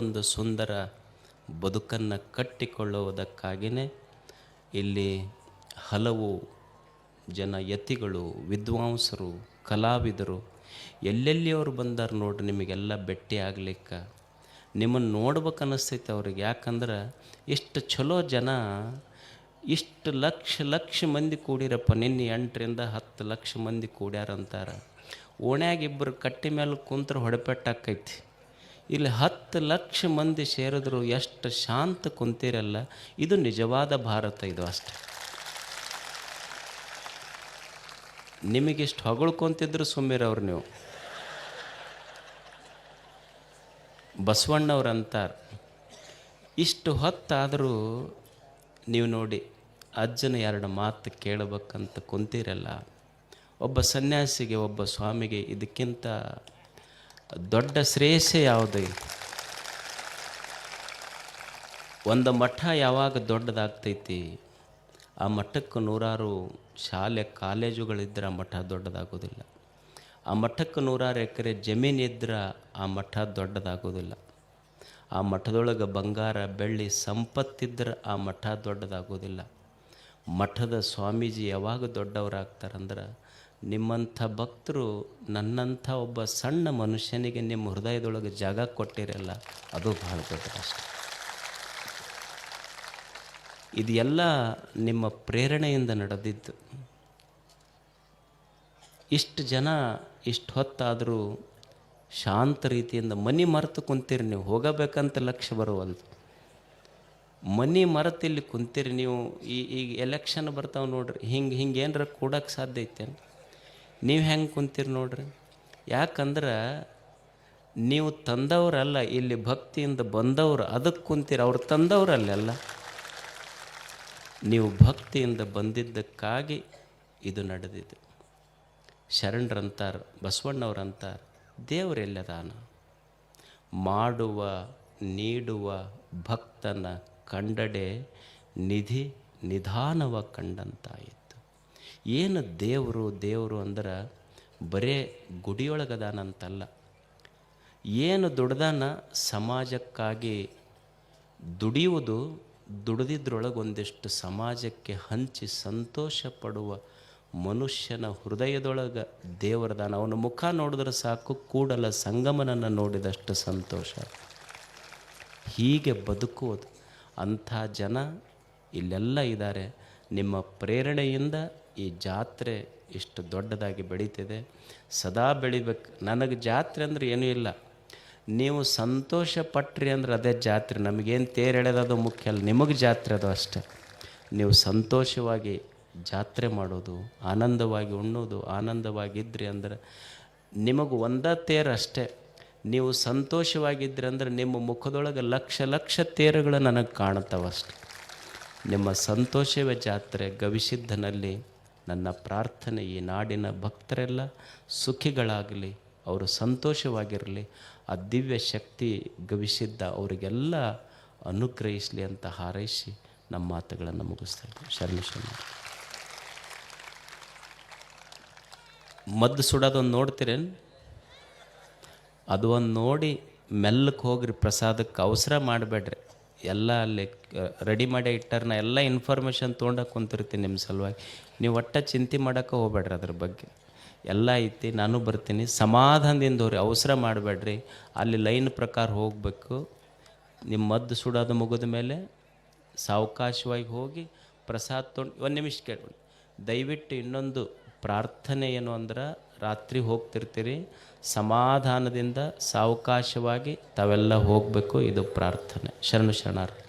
ಒಂದು ಸುಂದರ ಬದುಕನ್ನು ಕಟ್ಟಿಕೊಳ್ಳುವುದಕ್ಕಾಗಿಯೇ ಇಲ್ಲಿ ಹಲವು ಜನ ಯತಿಗಳು, ವಿದ್ವಾಂಸರು, ಕಲಾವಿದರು ಎಲ್ಲೆಲ್ಲಿಯವರು ಬಂದಾರ ನೋಡ್ರಿ ನಿಮಗೆಲ್ಲ ಭೇಟಿ ಆಗ್ಲಿಕ್ಕೆ. ನಿಮ್ಮನ್ನು ನೋಡ್ಬೇಕು ಅನ್ನಿಸ್ತೈತೆ ಅವ್ರಿಗೆ. ಯಾಕಂದ್ರೆ ಇಷ್ಟು ಚಲೋ ಜನ, ಇಷ್ಟು ಲಕ್ಷ ಲಕ್ಷ ಮಂದಿ ಕೂಡಿರಪ್ಪ, ನಿನ್ನೆ ಎಂಟರಿಂದ ಹತ್ತು ಲಕ್ಷ ಮಂದಿ ಕೂಡ್ಯಾರಂತಾರೆ. ಓಣ್ಯಾಗ ಇಬ್ಬರು ಕಟ್ಟಿ ಮೇಲೆ ಕುಂತ್ರೆ ಹೊಡೆಪೆಟ್ಟಾಕೈತಿ. ಇಲ್ಲಿ ಹತ್ತು ಲಕ್ಷ ಮಂದಿ ಸೇರಿದ್ರು ಎಷ್ಟು ಶಾಂತ ಕುಂತಿರಲ್ಲ. ಇದು ನಿಜವಾದ ಭಾರತ ಇದು ಅಷ್ಟೆ. ನಿಮಗಿಷ್ಟು ಹೊಗಳ್ಕೊಂತಿದ್ರು ಸುಮ್ಮಿರವ್ರು ನೀವು. ಬಸವಣ್ಣವ್ರು ಅಂತಾರೆ, ಇಷ್ಟು ಹೊತ್ತಾದರೂ ನೀವು ನೋಡಿ ಅಜ್ಜನ ಎರಡು ಮಾತು ಕೇಳಬೇಕಂತ ಕುಂತಿರಲ್ಲ. ಒಬ್ಬ ಸನ್ಯಾಸಿಗೆ, ಒಬ್ಬ ಸ್ವಾಮಿಗೆ ಇದಕ್ಕಿಂತ ದೊಡ್ಡ ಶ್ರೇಯಸ್ಸೇ ಯಾವುದು ಒಂದು ಮಠ ಯಾವಾಗ ದೊಡ್ಡದಾಗ್ತೈತಿ? ಆ ಮಠಕ್ಕೆ ನೂರಾರು ಶಾಲೆ, ಕಾಲೇಜುಗಳಿದ್ರೆ ಆ ಮಠ ದೊಡ್ಡದಾಗೋದಿಲ್ಲ. ಆ ಮಠಕ್ಕೆ ನೂರಾರು ಎಕರೆ ಜಮೀನಿದ್ರೆ ಆ ಮಠ ದೊಡ್ಡದಾಗೋದಿಲ್ಲ. ಆ ಮಠದೊಳಗೆ ಬಂಗಾರ, ಬೆಳ್ಳಿ, ಸಂಪತ್ತಿದ್ರೆ ಆ ಮಠ ದೊಡ್ಡದಾಗೋದಿಲ್ಲ. ಮಠದ ಸ್ವಾಮೀಜಿ ಯಾವಾಗ ದೊಡ್ಡವರಾಗ್ತಾರಂದ್ರೆ ನಿಮ್ಮಂಥ ಭಕ್ತರು ನನ್ನಂಥ ಒಬ್ಬ ಸಣ್ಣ ಮನುಷ್ಯನಿಗೆ ನಿಮ್ಮ ಹೃದಯದೊಳಗೆ ಜಾಗ ಕೊಟ್ಟಿರಲ್ಲ, ಅದು ಬಹಳ ದೊಡ್ಡ ಕಷ್ಟ. ಇದೆಲ್ಲ ನಿಮ್ಮ ಪ್ರೇರಣೆಯಿಂದ ನಡೆದಿದ್ದು. ಇಷ್ಟು ಜನ ಇಷ್ಟು ಹೊತ್ತಾದರೂ ಶಾಂತ ರೀತಿಯಿಂದ ಮನಿ ಮರೆತು ಕುಂತೀರಿ, ನೀವು ಹೋಗಬೇಕಂತ ಲಕ್ಷ್ಯ ಬರುವಲ್ದು. ಮನಿ ಮರೆತು ಇಲ್ಲಿ ಕುಂತೀರಿ ನೀವು, ಈ ಈಗ ಎಲೆಕ್ಷನ್ ಬರ್ತಾವೆ ನೋಡ್ರಿ, ಹಿಂಗೆ ಹಿಂಗೆ ಏನಾರ ಕೂಡಕ್ಕೆ ಸಾಧ್ಯ ಐತೆ ನೀವು ಹೆಂಗೆ ಕುಂತೀರಿ ನೋಡ್ರಿ? ಯಾಕಂದ್ರೆ ನೀವು ತಂದವರಲ್ಲ, ಇಲ್ಲಿ ಭಕ್ತಿಯಿಂದ ಬಂದವರು ಅದಕ್ಕೆ ಕುಂತೀರಿ, ಅವ್ರು ತಂದವರಲ್ಲೆಲ್ಲ. ನೀವು ಭಕ್ತಿಯಿಂದ ಬಂದಿದ್ದಕ್ಕಾಗಿ ಇದು ನಡೆದಿದ್ದು ಶರಣರಂತಾರೆ, ಬಸವಣ್ಣವ್ರಂತಾರೆ, ದೇವರೆಲ್ಲದಾನ. ಮಾಡುವ, ನೀಡುವ ಭಕ್ತನ ಕಂಡಡೆ ನಿಧಿ ನಿಧಾನವ ಕಂಡಂತಾಯಿತು. ಏನು ದೇವರು ದೇವರು ಅಂದ್ರೆ ಬರೇ ಗುಡಿಯೊಳಗದಾನಂತಲ್ಲ. ಏನು ದುಡ್ದಾನ ಸಮಾಜಕ್ಕಾಗಿ ದುಡಿಯುವುದು ದುಡಿದಿದ್ರೊಳಗೆ ಒಂದಿಷ್ಟು ಸಮಾಜಕ್ಕೆ ಹಂಚಿ ಸಂತೋಷ ಪಡುವ ಮನುಷ್ಯನ ಹೃದಯದೊಳಗೆ ದೇವರದಾನ. ಅವನ ಮುಖ ನೋಡಿದ್ರೆ ಸಾಕು, ಕೂಡಲ ಸಂಗಮನನ್ನು ನೋಡಿದಷ್ಟು ಸಂತೋಷ. ಹೀಗೆ ಬದುಕುವುದು ಅಂಥ ಜನ ಇಲ್ಲೆಲ್ಲ ಇದ್ದಾರೆ. ನಿಮ್ಮ ಪ್ರೇರಣೆಯಿಂದ ಈ ಜಾತ್ರೆ ಇಷ್ಟು ದೊಡ್ಡದಾಗಿ ಬೆಳೀತಿದೆ. ಸದಾ ಬೆಳಿಬೇಕು. ನನಗೆ ಜಾತ್ರೆ ಅಂದರೆ ಏನೂ ಇಲ್ಲ. ನೀವು ಸಂತೋಷ ಪಟ್ರಿ ಅಂದ್ರೆ ಅದೇ ಜಾತ್ರೆ. ನಮಗೇನು ತೇರು ಮುಖ್ಯ ಅಲ್ಲ. ನಿಮಗೆ ಜಾತ್ರೆ ಅದು ಅಷ್ಟೆ. ನೀವು ಸಂತೋಷವಾಗಿ ಜಾತ್ರೆ ಮಾಡೋದು, ಆನಂದವಾಗಿ ಉಣ್ಣೋದು, ಆನಂದವಾಗಿದ್ರಿ ಅಂದ್ರೆ ನಿಮಗೆ ಒಂದೇ ತೇರು ಅಷ್ಟೇ. ನೀವು ಸಂತೋಷವಾಗಿದ್ರಿ ಅಂದ್ರೆ ನಿಮ್ಮ ಮುಖದೊಳಗೆ ಲಕ್ಷ ಲಕ್ಷ ತೇರುಗಳು ನನಗೆ ಕಾಣುತ್ತವಷ್ಟೆ ನಿಮ್ಮ ಸಂತೋಷವೇ ಜಾತ್ರೆ ಗವಿಸಿದ್ಧನಲ್ಲಿ. ನನ್ನ ಪ್ರಾರ್ಥನೆ ಈ ನಾಡಿನ ಭಕ್ತರೆಲ್ಲ ಸುಖಿಗಳಾಗಲಿ, ಅವರು ಸಂತೋಷವಾಗಿರಲಿ, ಆ ದಿವ್ಯ ಶಕ್ತಿ ಗವಿಸಿದ್ದ ಅವರಿಗೆಲ್ಲ ಅನುಗ್ರಹಿಸಲಿ ಅಂತ ಹಾರೈಸಿ ನಮ್ಮ ಮಾತುಗಳನ್ನು ಮುಗಿಸ್ತಾ ಇದ್ದೀವಿ. ಶರಣ ಶರಣ ಮದ್ದು ಸುಡೋದೊಂದು ನೋಡ್ತೀರೇನು? ಅದು ಒಂದು ನೋಡಿ ಮೆಲ್ಲಕ್ಕೆ ಹೋಗ್ರಿ, ಪ್ರಸಾದಕ್ಕೆ ಅವಸರ ಮಾಡಬೇಡ್ರಿ. ಎಲ್ಲ ಅಲ್ಲಿ ರೆಡಿ ಮಾಡಿ ಇಟ್ಟಾರ ನಾ ಎಲ್ಲ ಇನ್ಫಾರ್ಮೇಷನ್ ತೊಗೊಂಡಾಗ ಕುಂತಿರ್ತೀನಿ ನಿಮ್ಮ ಸಲುವಾಗಿ. ನೀವು ಒಟ್ಟ ಚಿಂತೆ ಮಾಡೋಕೆ ಹೋಗ್ಬೇಡ್ರಿ ಅದ್ರ ಬಗ್ಗೆ. ಎಲ್ಲ ಐತಿ, ನಾನು ಬರ್ತೀನಿ. ಸಮಾಧಾನದಿಂದ ಹೋಗ್ರಿ, ಅವಸರ ಮಾಡಬೇಡ್ರಿ. ಅಲ್ಲಿ ಲೈನ್ ಪ್ರಕಾರ ಹೋಗಬೇಕು. ನಿಮ್ಮ ಮದ್ದು ಸುಡೋದು ಮುಗಿದ ಮೇಲೆ ಸಾವಕಾಶವಾಗಿ ಹೋಗಿ ಪ್ರಸಾದ ತೊಗೊಂಡು ಒಂದು ನಿಮಿಷ ಕೇಳ್ಕೊಂಡು ದಯವಿಟ್ಟು ಇನ್ನೊಂದು ಪ್ರಾರ್ಥನೆ ಏನು ಅಂದ್ರೆ ರಾತ್ರಿ ಹೋಗ್ತಿರ್ತೀರಿ ಸಮಾಧಾನದಿಂದ ಸಾವಕಾಶವಾಗಿ ತಾವೆಲ್ಲ ಹೋಗಬೇಕು ಇದು ಪ್ರಾರ್ಥನೆ. ಶರಣು ಶರಣಾರ್ಥಿ.